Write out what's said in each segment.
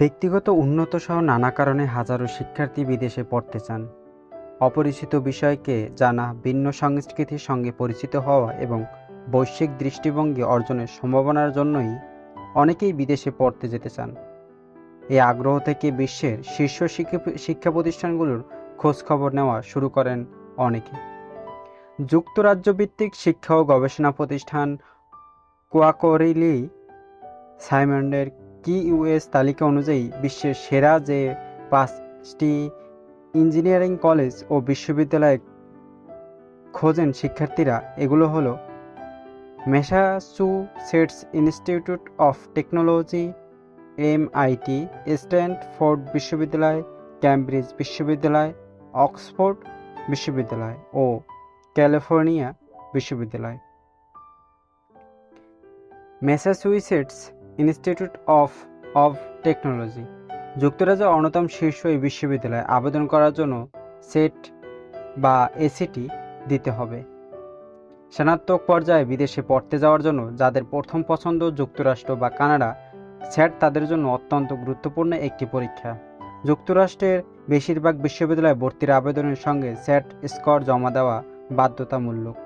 ব্যক্তিগত উন্নত সহ নানা কারণে হাজারো শিক্ষার্থী বিদেশে পড়তে চান। অপরিচিত বিষয়কে জানা, ভিন্ন সংস্কৃতির সঙ্গে পরিচিত হওয়া এবং বৈশ্বিক দৃষ্টিভঙ্গি অর্জনের সম্ভাবনার জন্যই অনেকেই বিদেশে পড়তে যেতে চান। এই আগ্রহ থেকে বিশ্বের শীর্ষ শিক্ষা প্রতিষ্ঠানগুলোর খোঁজখবর নেওয়া শুরু করেন অনেকে। যুক্তরাজ্য ভিত্তিক শিক্ষা ও গবেষণা প্রতিষ্ঠান কোয়াকোরিলি সাইমন্ডের কি ইউএস তালিকা অনুযায়ী বিশ্বের সেরা যে পাঁচটি ইঞ্জিনিয়ারিং কলেজ ও বিশ্ববিদ্যালয় খোঁজেন শিক্ষার্থীরা, এগুলো হলো Massachusetts Institute of Technology, MIT, Stanford বিশ্ববিদ্যালয়, ক্যামব্রিজ বিশ্ববিদ্যালয়, অক্সফোর্ড বিশ্ববিদ্যালয় ও ক্যালিফোর্নিয়া বিশ্ববিদ্যালয়। Massachusetts Institute of of Technology. যুক্তরাজ্যের অন্যতম শীর্ষ এই বিশ্ববিদ্যালয়ে আবেদন করার জন্য সেট বা এসিটি দিতে হবে। স্নাতক পর্যায়ে বিদেশে পড়তে যাওয়ার জন্য যাদের প্রথম পছন্দ যুক্তরাষ্ট্র বা কানাডা স্যাট তাদের জন্য অত্যন্ত গুরুত্বপূর্ণ একটি পরীক্ষা। যুক্তরাষ্ট্রের বেশিরভাগ বিশ্ববিদ্যালয়ে ভর্তির আবেদনের সঙ্গে স্যাট স্কোর জমা দেওয়া বাধ্যতামূলক।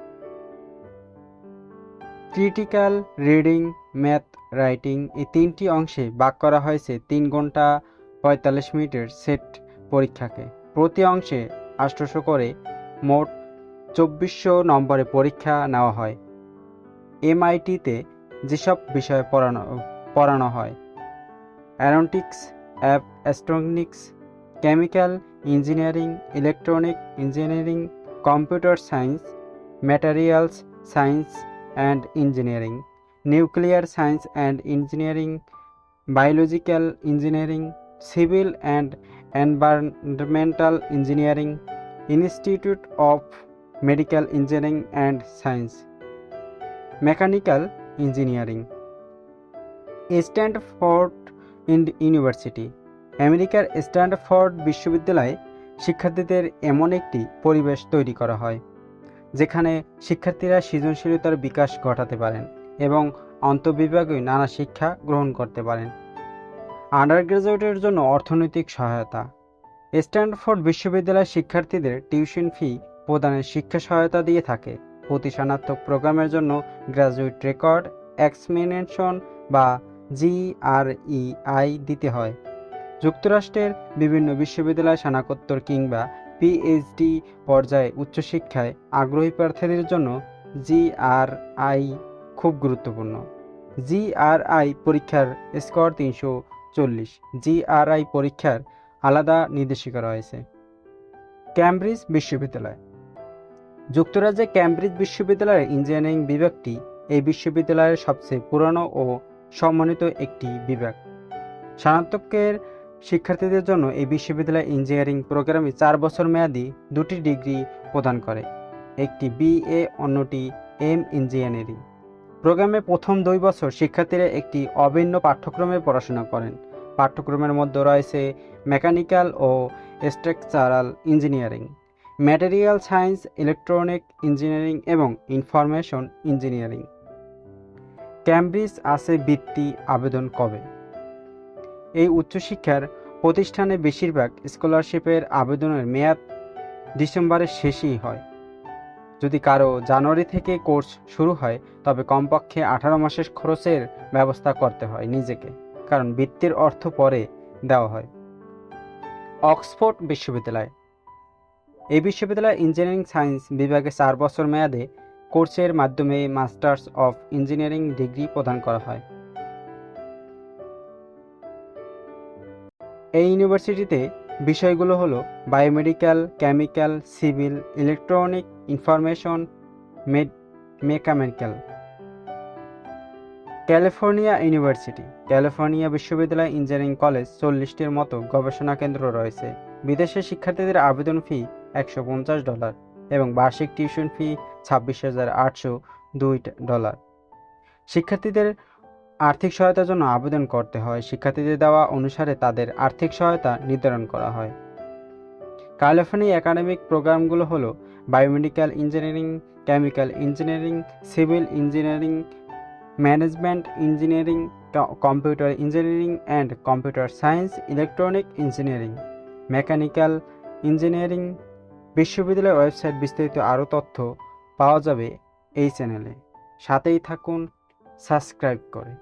ক্রিটিক্যাল রিডিং, ম্যাথ রাইটিং এই তিনটি অংশে ভাগ করা হয়েছে তিন ঘণ্টা পঁয়তাল্লিশ মিনিটের সেট পরীক্ষাকে। প্রতি অংশে আষ্টশো করে মোট চব্বিশশো নম্বরে পরীক্ষা নেওয়া হয়। এমআইটিতে যেসব বিষয়ে পড়ানো পড়ানো হয় aeronautics app astronautics chemical engineering electronic engineering computer science materials science and engineering nuclear science and engineering biological engineering civil and environmental engineering institute of medical engineering and science mechanical engineering Stanford university আমেরিকার Stanford বিশ্ববিদ্যালয়ে শিক্ষার্থীদের এমন একটি পরিবেশ তৈরি করা হয়, যেখানে শিক্ষার্থীরা সৃজনশীলতার বিকাশ ঘটাতে পারেন। এবং আন্তঃবিভাগীয় নানা শিক্ষা গ্রহণ করতে পারেন। আন্ডার গ্রাজুয়েটের জন্য অর্থনৈতিক সহায়তা। স্ট্যান্ডফোর্ড বিশ্ববিদ্যালয়ের শিক্ষার্থীদের টিউশন ফি প্রদানের শিক্ষা সহায়তা দিয়ে থাকে। প্রতি প্রোগ্রামের জন্য গ্র্যাজুয়েট রেকর্ড, এক্সমিনেশন বা জিআরইআই দিতে হয়। যুক্তরাষ্ট্রের বিভিন্ন বিশ্ববিদ্যালয় স্নাতকোত্তর কিংবা পিএইচডি পর্যায়ে উচ্চশিক্ষায় আগ্রহী প্রার্থীদের জন্য জিআরআই খুব গুরুত্বপূর্ণ। জিআরআই পরীক্ষার স্কোর তিনশো চল্লিশ। জিআরআই পরীক্ষার আলাদা নির্দেশিকা রয়েছে। ক্যামব্রিজ বিশ্ববিদ্যালয়। যুক্তরাজ্যে ক্যামব্রিজ বিশ্ববিদ্যালয়ের ইঞ্জিনিয়ারিং বিভাগটি এই বিশ্ববিদ্যালয়ের সবচেয়ে পুরনো ও সম্মানিত একটি বিভাগ। স্নাতকের শিক্ষার্থীদের জন্য এই বিশ্ববিদ্যালয় ইঞ্জিনিয়ারিং প্রোগ্রামে চার বছর মেয়াদি দুটি ডিগ্রি প্রদান করে। একটি বিএ, অন্যটি এম ইঞ্জিনিয়ারিং। প্রোগ্রামে প্রথম দুই বছর শিক্ষার্থীরা একটি অভিন্ন পাঠ্যক্রমে পড়াশোনা করেন। পাঠ্যক্রমের মধ্যে রয়েছে মেকানিক্যাল ও structural engineering, material science, electronic engineering এবং ইনফরমেশন ইঞ্জিনিয়ারিং। ক্যামব্রিজ আছে বৃত্তি আবেদন কবে? এই উচ্চশিক্ষার প্রতিষ্ঠানে বেশিরভাগ স্কলারশিপের আবেদনের মেয়াদ ডিসেম্বরের শেষেই হয়। যদি কারও জানুয়ারি থেকে কোর্স শুরু হয়, তবে কমপক্ষে আঠারো মাসের খরচের ব্যবস্থা করতে হয় নিজেকে, কারণ বৃত্তির অর্থ পরে দেওয়া হয়। অক্সফোর্ড বিশ্ববিদ্যালয়। এই বিশ্ববিদ্যালয় ইঞ্জিনিয়ারিং সায়েন্স বিভাগে চার বছর মেয়াদে কোর্সের মাধ্যমে মাস্টার্স অফ ইঞ্জিনিয়ারিং ডিগ্রি প্রদান করা হয়। এই ইউনিভার্সিটিতে বিষয়গুলো হলো biomedical, chemical, civil, electronic, information mechanical California university, California বিশ্ববিদ্যালয় ইঞ্জিনিয়ারিং কলেজ চল্লিশটির মতো গবেষণা কেন্দ্র রয়েছে। বিদেশে শিক্ষার্থীদের আবেদন ফি একশো পঞ্চাশ ডলার এবং বার্ষিক টিউশন ফি ছাব্বিশ হাজার আটশো দুই ডলার। শিক্ষার্থীদের আর্থিক সহায়তার জন্য আবেদন করতে হয়। শিক্ষার্থীদের দেওয়া অনুসারে তাদের আর্থিক সহায়তা নির্ধারণ করা হয়। ক্যালিফোর্নিয়া একাডেমিক প্রোগ্রামগুলো হলো biomedical engineering, chemical engineering, civil engineering, management engineering computer engineering and computer science, electronic engineering, mechanical engineering বিশ্ববিদ্যালয়ের ওয়েবসাইট বিস্তারিত আরও তথ্য পাওয়া যাবে এই চ্যানেলে। সাথেই থাকুন, সাবস্ক্রাইব করে।